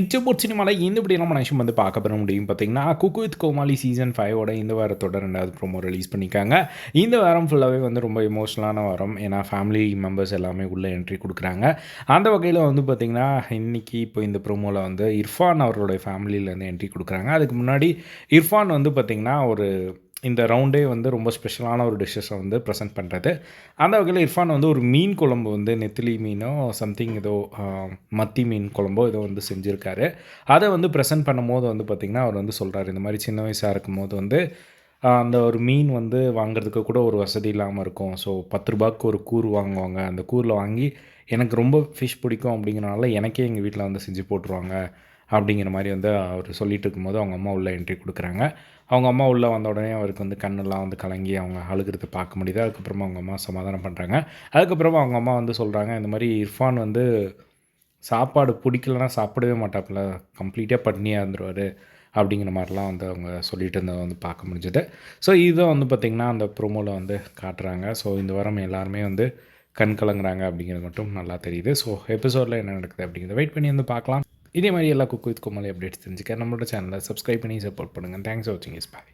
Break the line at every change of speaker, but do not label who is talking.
இச்சபோட் சினிமாவில் இந்த இப்படி நம்ம நிமிஷம் வந்து பார்க்க பெற முடியும் பார்த்தீங்கன்னா குக்கு வித் கோமாளி சீசன் ஃபைவோட இந்த வாரத்தோட ரெண்டாவது ப்ரோமோ ரிலீஸ் பண்ணியிருக்காங்க. இந்த வாரம் ஃபுல்லாகவே வந்து ரொம்ப எமோஷனலான வாரம். ஏன்னா ஃபேமிலி மெம்பர்ஸ் எல்லாமே உள்ளே என்ட்ரி கொடுக்குறாங்க. அந்த வகையில் வந்து பார்த்திங்கன்னா இன்றைக்கி இப்போ இந்த ப்ரோமோவில் வந்து இர்ஃபான் அவர்களுடைய ஃபேமிலியிலேருந்து என்ட்ரி கொடுக்குறாங்க. அதுக்கு முன்னாடி இர்ஃபான் வந்து பார்த்திங்கன்னா ஒரு இந்த ரவுண்டே வந்து ரொம்ப ஸ்பெஷலான ஒரு டிஷ்ஷஸை வந்து ப்ரெசென்ட் பண்ணுறது அந்த வகையில் இர்ஃபான் வந்து ஒரு மீன் குழம்பு வந்து நெத்திலி மீனோ சம்திங் ஏதோ மத்தி மீன் குழம்போ ஏதோ வந்து செஞ்சுருக்காரு. அதை வந்து ப்ரெசென்ட் பண்ணும்போது வந்து பார்த்திங்கன்னா அவர் வந்து சொல்கிறார் இந்த மாதிரி சின்ன வயசாக இருக்கும்போது வந்து அந்த ஒரு மீன் வந்து வாங்குறதுக்கு கூட ஒரு வசதி இல்லாமல் இருக்கும். ஸோ பத்து ரூபாய்க்கு ஒரு கூர் வாங்குவாங்க. அந்த கூரில் வாங்கி எனக்கு ரொம்ப ஃபிஷ் பிடிக்கும் அப்படிங்கிறனால எனக்கே எங்கள் வீட்டில் வந்து செஞ்சு போட்டுருவாங்க. அப்படிங்கிற மாதிரி வந்து அவர் சொல்லிட்டு இருக்கும்போது அவங்க அம்மா உள்ளே என்ட்ரி கொடுக்குறாங்க. அவங்க அம்மா உள்ளே வந்த உடனே அவருக்கு வந்து கண்ணெல்லாம் வந்து கலங்கி அவங்க அழுகிறத பார்க்க முடியுது. அதுக்கப்புறமா அவங்க அம்மா சமாதானம் பண்ணுறாங்க அதுக்கப்புறமா அவங்க அம்மா வந்து சொல்கிறாங்க இந்த மாதிரி இர்ஃபான் வந்து சாப்பாடு பிடிக்கலனா சாப்பிடவே மாட்டாப்புல கம்ப்ளீட்டாக பட்னியாக இருந்துருவார் அப்படிங்கிற மாதிரிலாம் வந்து அவங்க சொல்லிட்டு இருந்ததை வந்து பார்க்க முடிஞ்சது. ஸோ இதை வந்து பார்த்திங்கன்னா அந்த ப்ரோமோவில் வந்து காட்டுறாங்க. ஸோ இந்த வாரம் எல்லாருமே வந்து கண் கலங்குறாங்க அப்படிங்கிறது மட்டும் நல்லா தெரியுது. ஸோ எபிசோடில் என்ன நடக்குது அப்படிங்கிறத வெயிட் பண்ணி வந்து பார்க்கலாம். இதே மாதிரி எல்லா குக்கு வித் கோமாளி அப்டேட்ஸ் தெரிஞ்சுக்க நம்மளோட சேனலை சப்ஸ்கிரைப் பண்ணி சப்போர்ட் பண்ணுங்கள் தேங்க்ஸ் ஃபார் வாட்சிங் இஸ் பாய்